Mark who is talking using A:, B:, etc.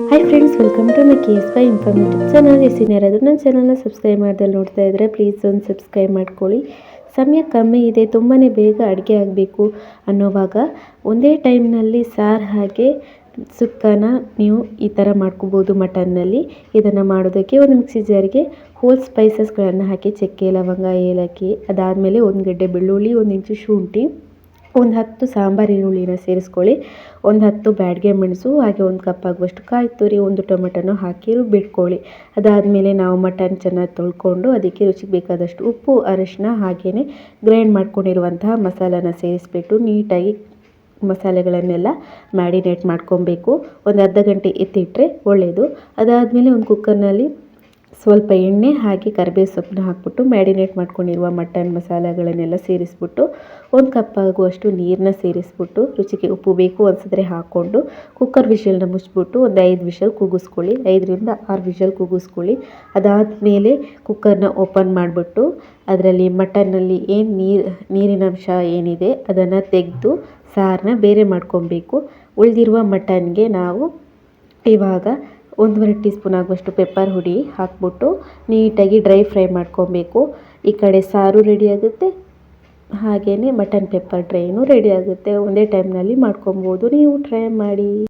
A: Hi friends welcome to my K S Y informative channel yes ಯಾರಾದರೂ ನನ್ನ ಚಾನಲ್ನ subscribe ಮಾಡ್ದಲ್ಲಿ ನೋಡ್ತಾ ಇದ್ದರೆ ಪ್ಲೀಸ್ ಒಂದು ಸಬ್ಸ್ಕ್ರೈಬ್ ಮಾಡ್ಕೊಳ್ಳಿ ಸಮಯ ಕಮ್ಮಿ ಇದೆ ತುಂಬಾ ಬೇಗ ಅಡುಗೆ ಆಗಬೇಕು ಅನ್ನೋವಾಗ ಒಂದೇ ಟೈಮ್ನಲ್ಲಿ ಸಾರು ಹಾಗೆ ಸುಕ್ಕನ ನೀವು ಈ ಥರ ಮಾಡ್ಕೋಬೋದು ಮಟನ್ನಲ್ಲಿ. ಇದನ್ನು ಮಾಡೋದಕ್ಕೆ ಒಂದು ಮಿಕ್ಸಿ ಜಾರಿಗೆ ಹೋಲ್ ಸ್ಪೈಸಸ್ಗಳನ್ನು ಹಾಕಿ, ಚಕ್ಕೆ, ಲವಂಗ, ಏಲಕ್ಕಿ, ಅದಾದಮೇಲೆ ಒಂದು ಗಡ್ಡೆ ಬೆಳ್ಳುಳ್ಳಿ, ಒಂದು ಇಂಚು ಶುಂಠಿ ಒಂದು ಹತ್ತು ಸಾಂಬಾರು ಈರುಳ್ಳಿನ ಸೇರಿಸ್ಕೊಳ್ಳಿ. ಒಂದು ಹತ್ತು ಬ್ಯಾಡ್ಗೆ ಮೆಣಸು, ಹಾಗೆ ಒಂದು ಕಪ್ ಆಗುವಷ್ಟು ಕಾಯಿ ತುರಿ, ಒಂದು ಟೊಮೆಟೊನ ಹಾಕಿ ಬಿಟ್ಕೊಳ್ಳಿ ಅದಾದಮೇಲೆ ನಾವು ಮಟನ್ ಚೆನ್ನಾಗಿ ತೊಳ್ಕೊಂಡು ಅದಕ್ಕೆ ರುಚಿಗೆ ಬೇಕಾದಷ್ಟು ಉಪ್ಪು ಅರಶಿನ ಹಾಗೆಯೇ ಗ್ರೈಂಡ್ ಮಾಡ್ಕೊಂಡಿರುವಂತಹ ಮಸಾಲಾನ ಸೇರಿಸ್ಬಿಟ್ಟು ನೀಟಾಗಿ ಮಸಾಲೆಗಳನ್ನೆಲ್ಲ ಮ್ಯಾರಿನೇಟ್ ಮಾಡ್ಕೊಬೇಕು. ಒಂದು ಅರ್ಧ ಗಂಟೆ ಎತ್ತಿಟ್ಟರೆ ಒಳ್ಳೆಯದು ಅದಾದಮೇಲೆ ಒಂದು ಕುಕ್ಕರ್ನಲ್ಲಿ ಸ್ವಲ್ಪ ಎಣ್ಣೆ ಹಾಕಿ ಕರಿಬೇವು ಸೊಪ್ಪನ್ನ ಹಾಕ್ಬಿಟ್ಟು ಮ್ಯಾರಿನೇಟ್ ಮಾಡ್ಕೊಂಡಿರುವ ಮಟನ್ ಮಸಾಲೆಗಳನ್ನೆಲ್ಲ ಸೇರಿಸ್ಬಿಟ್ಟು ಒಂದು ಕಪ್ ಆಗುವಷ್ಟು ನೀರನ್ನ ಸೇರಿಸ್ಬಿಟ್ಟು ರುಚಿಗೆ ಉಪ್ಪು ಬೇಕು ಅನಿಸಿದ್ರೆ ಹಾಕ್ಕೊಂಡು ಕುಕ್ಕರ್ ವಿಷಲ್ನ ಮುಚ್ಚಿಬಿಟ್ಟು ಒಂದು ಐದು ವಿಷಲ್ ಕೂಗಿಸ್ಕೊಳ್ಳಿ ಐದರಿಂದ ಆರು ವಿಷಲ್ ಕೂಗಿಸ್ಕೊಳ್ಳಿ ಅದಾದಮೇಲೆ ಕುಕ್ಕರ್ನ ಓಪನ್ ಮಾಡಿಬಿಟ್ಟು ಅದರಲ್ಲಿ ಮಟನ್ನಲ್ಲಿ ಏನು ನೀರು ನೀರಿನಂಶ ಏನಿದೆ ಅದನ್ನು ತೆಗೆದು ಸಾರನ್ನ ಬೇರೆ ಮಾಡ್ಕೊಬೇಕು. ಉಳಿದಿರುವ ಮಟನ್ಗೆ ನಾವು ಇವಾಗ ಒಂದೂವರೆ ಟೀ ಸ್ಪೂನ್ ಆಗುವಷ್ಟು ಪೆಪ್ಪರ್ ಹುಡಿ ಹಾಕ್ಬಿಟ್ಟು ನೀಟಾಗಿ ಡ್ರೈ ಫ್ರೈ ಮಾಡ್ಕೊಬೇಕು. ಈ ಕಡೆ ಸಾರು ರೆಡಿ ಆಗುತ್ತೆ. ಹಾಗೆಯೇ ಮಟನ್ ಪೆಪ್ಪರ್ ಡ್ರೈನು ರೆಡಿ ಆಗುತ್ತೆ. ಒಂದೇ ಟೈಮ್ನಲ್ಲಿ ಮಾಡ್ಕೊಬೋದು. ನೀವು ಟ್ರೈ ಮಾಡಿ.